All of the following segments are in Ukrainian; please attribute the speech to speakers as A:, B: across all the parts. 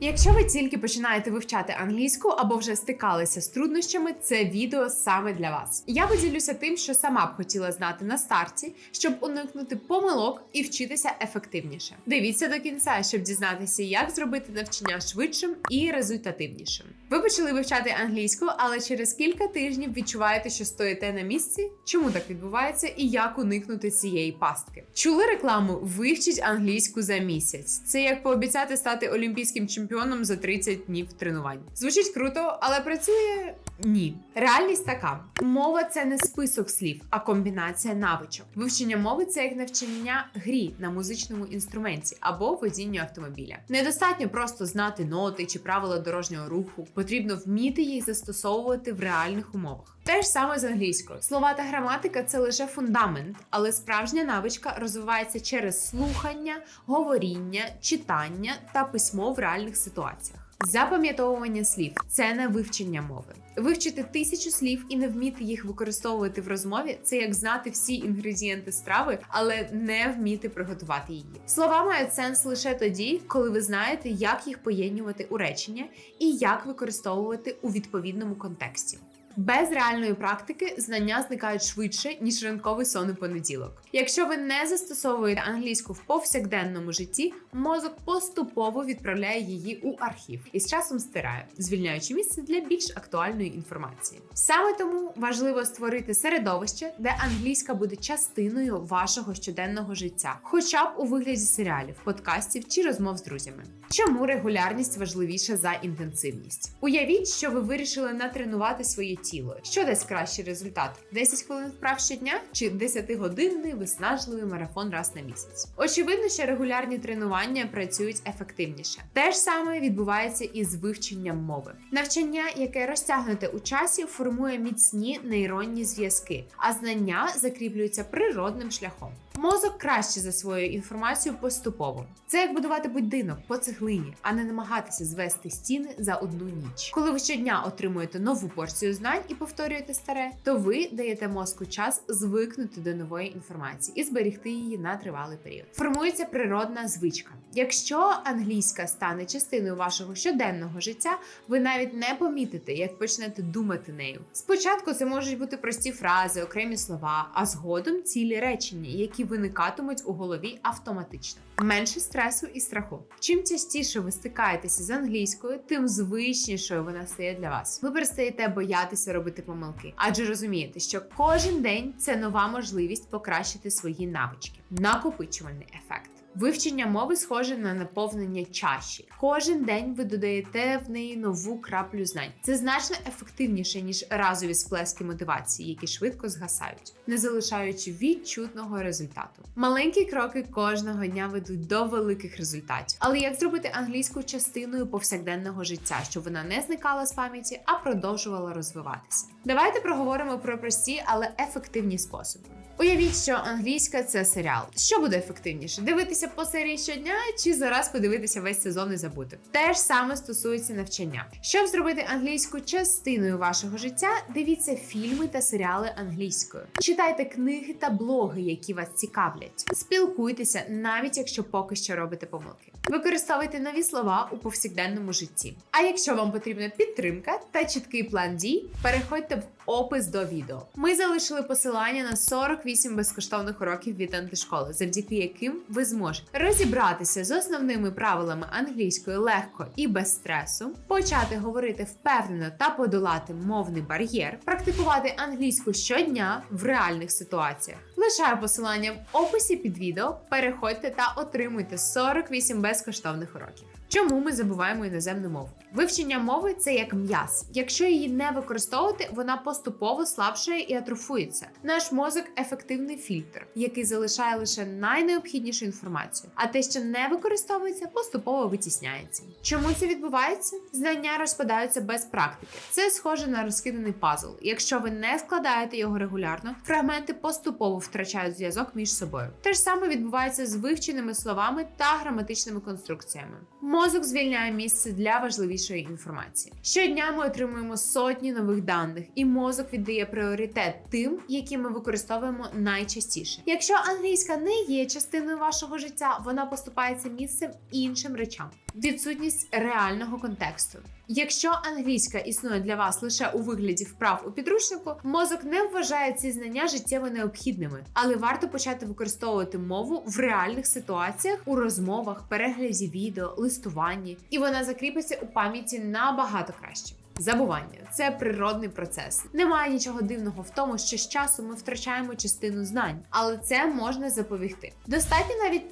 A: Якщо ви тільки починаєте вивчати англійську або вже стикалися з труднощами, це відео саме для вас. Я поділюся тим, що сама б хотіла знати на старті, щоб уникнути помилок і вчитися ефективніше. Дивіться до кінця, щоб дізнатися, як зробити навчання швидшим і результативнішим. Ви почали вивчати англійську, але через кілька тижнів відчуваєте, що стоїте на місці. Чому так відбувається і як уникнути цієї пастки? Чули рекламу Вивчіть англійську за місяць. Це як пообіцяти стати олімпійським чемпіоном за 30 днів тренувань. Звучить круто, але працює ні. Реальність така: мова це не список слів, а комбінація навичок. Вивчення мови це як навчання грі на музичному інструменті або водінню автомобіля. Недостатньо просто знати ноти чи правила дорожнього руху. Потрібно вміти їх застосовувати в реальних умовах. Те ж саме з англійською. Слова та граматика це лише фундамент, але справжня навичка розвивається через слухання, говоріння, читання та письмо в реальних ситуаціях. Запам'ятовування слів це не вивчення мови. Вивчити тисячу слів і не вміти їх використовувати в розмові це як знати всі інгредієнти страви, але не вміти приготувати її. Слова мають сенс лише тоді, коли ви знаєте, як їх поєднувати у речення і як використовувати у відповідному контексті. Без реальної практики знання зникають швидше ніж ранковий сон у понеділок. Якщо ви не застосовуєте англійську в повсякденному житті, мозок поступово відправляє її у архів і з часом стирає, звільняючи місце для більш актуальної інформації. Саме тому важливо створити середовище, де англійська буде частиною вашого щоденного життя, хоча б у вигляді серіалів, подкастів чи розмов з друзями. Чому регулярність важливіша за інтенсивність? Уявіть, що ви вирішили натренувати своє тіло. Що дасть кращий результат? 10 хвилин вправ щодня чи 10-годинний виснажливий марафон раз на місяць? Очевидно, що регулярні тренування працюють ефективніше. Те ж саме відбувається і з вивченням мови. Навчання, яке розтягнуте у часі, формує міцні нейронні зв'язки, а знання закріплюються природним шляхом. Мозок краще засвоює інформацію поступово. Це як будувати будинок по цеглині, а не намагатися звести стіни за одну ніч. Коли ви щодня отримуєте нову порцію знань і повторюєте старе, то ви даєте мозку час звикнути до нової інформації і зберігти її на тривалий період. Формується природна звичка. Якщо англійська стане частиною вашого щоденного життя, ви навіть не помітите, як почнете думати нею. Спочатку це можуть бути прості фрази, окремі слова, а згодом цілі речення, які виникатимуть у голові автоматично. Менше стресу і страху. Чим частіше ви стикаєтеся з англійською, тим звичнішою вона стає для вас. Ви перестаєте боятися робити помилки, адже розумієте, що кожен день це нова можливість покращити свої навички. Накопичувальний ефект. Вивчення мови схоже на наповнення чаші. Кожен день ви додаєте в неї нову краплю знань. Це значно ефективніше ніж разові сплески мотивації, які швидко згасають, не залишаючи відчутного результату. Маленькі кроки кожного дня ведуть до великих результатів. Але як зробити англійську частиною повсякденного життя, щоб вона не зникала з пам'яті, а продовжувала розвиватися? Давайте проговоримо про прості, але ефективні способи. Уявіть, що англійська це серіал. Що буде ефективніше? Дивитися по серії щодня чи зараз подивитися весь сезон і забути? Те ж саме стосується навчання. Щоб зробити англійську частиною вашого життя, дивіться фільми та серіали англійською. Читайте книги та блоги, які вас цікавлять. Спілкуйтеся, навіть якщо поки що робите помилки. Використовуйте нові слова у повсякденному житті. А якщо вам потрібна підтримка та чіткий план дій, переходьте в опис до відео. Ми залишили посилання на 48 безкоштовних уроків від антишколи, завдяки яким ви зможете розібратися з основними правилами англійської легко і без стресу, почати говорити впевнено та подолати мовний бар'єр, практикувати англійську щодня в реальних ситуаціях. Лишаю посилання в описі під відео. Переходьте та отримуйте 48 безкоштовних уроків. Чому ми забуваємо іноземну мову? Вивчення мови це як м'яз. Якщо її не використовувати, вона поступово слабшає і атрофується. Наш мозок ефективний фільтр, який залишає лише найнеобхіднішу інформацію, а те, що не використовується, поступово витісняється. Чому це відбувається? Знання розпадаються без практики. Це схоже на розкиданий пазл. Якщо ви не складаєте його регулярно, фрагменти поступово втрачають зв'язок між собою. Те ж саме відбувається з вивченими словами та граматичними конструкціями. Мозок звільняє місце для важливішої інформації. Щодня ми отримуємо сотні нових даних, і мозок віддає пріоритет тим, які ми використовуємо найчастіше. Якщо англійська не є частиною вашого життя, вона поступається місцем іншим речам. відсутність реального контексту. Якщо англійська існує для вас лише у вигляді вправ у підручнику, мозок не вважає ці знання життєво необхідними, але варто почати використовувати мову в реальних ситуаціях у розмовах, перегляді відео, листуванні, і вона закріпиться у пам'яті набагато краще. Забування це природний процес. Немає нічого дивного в тому, що з часом ми втрачаємо частину знань, але це можна запобігти. Достатньо навіть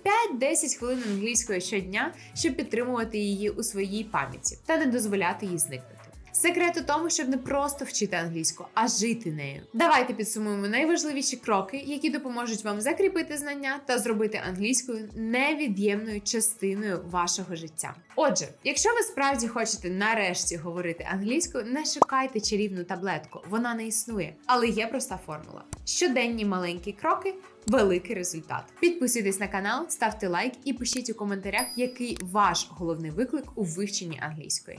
A: 5-10 хвилин англійської щодня, щоб підтримувати її у своїй пам'яті та не дозволяти їй зникнути. Секрет у тому, щоб не просто вчити англійську, а жити нею. Давайте підсумуємо найважливіші кроки, які допоможуть вам закріпити знання та зробити англійською невід'ємною частиною вашого життя. Отже, якщо ви справді хочете нарешті говорити англійською, не шукайте чарівну таблетку, вона не існує, але є проста формула: щоденні маленькі кроки. Великий результат. Підписуйтесь на канал, ставте лайк і пишіть у коментарях, який ваш головний виклик у вивченні англійської.